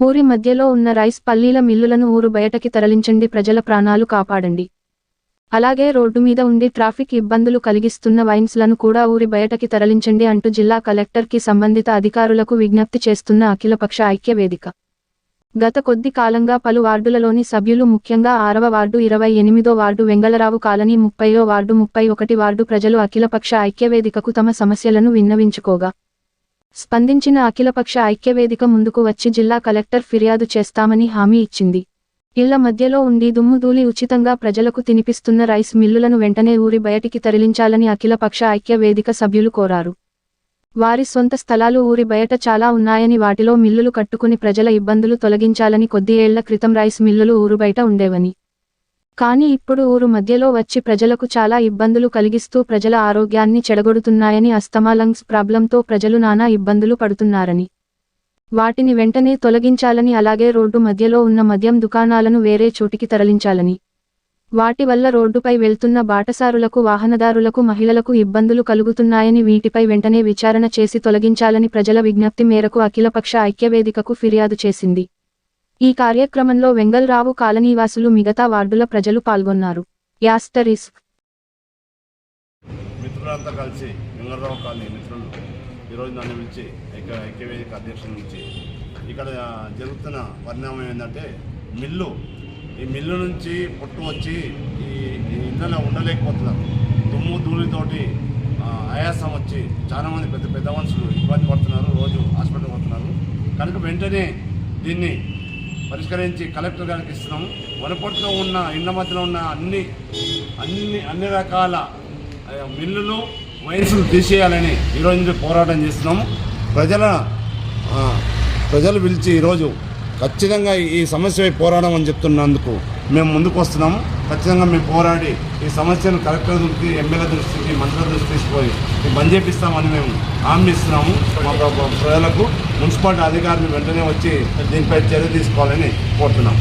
ఊరి మధ్యలో ఉన్న రైస్ పల్లీల మిల్లులను ఊరు బయటకి తరలించండి ప్రజల ప్రాణాలు కాపాడండి. అలాగే రోడ్డు మీద ఉండి ట్రాఫిక్ ఇబ్బందులు కలిగిస్తున్న వైన్స్లను కూడా ఊరి బయటకి తరలించండి అంటూ జిల్లా కలెక్టర్కి సంబంధిత అధికారులకు విజ్ఞప్తి చేస్తున్న అఖిలపక్ష ఐక్య వేదిక గత కొద్ది కాలంగా పలు వార్డులలోని సభ్యులు ముఖ్యంగా ఆరవ వార్డు ఇరవై ఎనిమిదో వార్డు వెంగళరావు కాలనీ ముప్పయో వార్డు ముప్పై ఒకటి వార్డు ప్రజలు అఖిలపక్ష ఐక్యవేదికకు తమ సమస్యలను విన్నవించుకోగా స్పందించిన అఖిలపక్ష ఐక్యవేదిక ముందుకు వచ్చి జిల్లా కలెక్టర్ ఫిర్యాదు చేస్తామని హామీ ఇచ్చింది. ఇళ్ళ మధ్యలో ఉండి దుమ్ముదూలి ఉచితంగా ప్రజలకు తినిపిస్తున్న రైస్ మిల్లులను వెంటనే ఊరి బయటికి తరలించాలని అఖిలపక్ష ఐక్యవేదిక సభ్యులు కోరారు. వారి సొంత స్థలాలు ఊరి బయట చాలా ఉన్నాయని వాటిలో మిల్లులు కట్టుకుని ప్రజల ఇబ్బందులు తొలగించాలని కొద్ది ఏళ్ళ క్రితం రైస్ మిల్లులు ఊరు బయట ఉండేవని కానీ ఇప్పుడు ఊరు మధ్యలో వచ్చి ప్రజలకు చాలా ఇబ్బందులు కలిగిస్తూ ప్రజల ఆరోగ్యాన్ని చెడగొడుతున్నాయని అస్తమా లంగ్స్ ప్రాబ్లంతో ప్రజలు నానా ఇబ్బందులు పడుతున్నారని. వాటిని వెంటనే తొలగించాలని అలాగే రోడ్డు మధ్యలో ఉన్న మద్యం దుకాణాలను వేరే చోటికి తరలించాలని. వాటి వల్ల రోడ్డుపై వెళ్తున్న బాటసారులకు వాహనదారులకు మహిళలకు ఇబ్బందులు కలుగుతున్నాయని వీటిపై వెంటనే విచారణ చేసి తొలగించాలని ప్రజల విజ్ఞప్తి మేరకు అఖిలపక్ష ఐక్యవేదికకు ఫిర్యాదు చేసింది. ఈ కార్యక్రమంలో వెంగల్రావు కాలనీవాసులు మిగతా వార్డుల ప్రజలు పాల్గొన్నారు. యాస్టరిస్క్ మిత్రులంతా కలిసి వెంగళరావు కాలనీ మిత్రులు ఈరోజు నన్ను పిలిచి ఐక్యవేదిక అధ్యక్షుల నుంచి ఇక్కడ జరుగుతున్న పరిణామం ఏంటంటే మిల్లు ఈ మిల్లు నుంచి పొట్టు వచ్చి ఈ ఇంట్లో ఉండలేకపోతున్నారు. దుమ్ము ధూళితోటి ఆయాసం వచ్చి చాలామంది పెద్ద పెద్ద మనుషులు ఇబ్బంది పడుతున్నారు రోజు హాస్పిటల్ పోతున్నారు. కనుక వెంటనే దీన్ని పరిష్కరించి కలెక్టర్ గారికి ఇస్తున్నాము. వనపర్తిలో ఉన్న ఇండ్ల మధ్యలో ఉన్న అన్ని అన్ని అన్ని రకాల మిల్లులు వయసులు తీసేయాలని ఈరోజు నుంచి పోరాటం చేస్తున్నాము. ప్రజల ప్రజలు పిలిచి ఈరోజు ఖచ్చితంగా ఈ సమస్యపై పోరాటం అని చెప్తున్నందుకు మేము ముందుకు వస్తున్నాము. ఖచ్చితంగా మేము పోరాడి ఈ సమస్యను కలెక్టర్ దృష్టికి ఎమ్మెల్యే దృష్టికి మంత్రుల దృష్టికి తీసుకుపోయి మేము బంద్ చేపిస్తామని మేము హామీ ఇస్తున్నాము. మా ప్రజలకు మున్సిపాలిటీ అధికారులు వెంటనే వచ్చి దీనిపై చర్య తీసుకోవాలని కోరుతున్నాము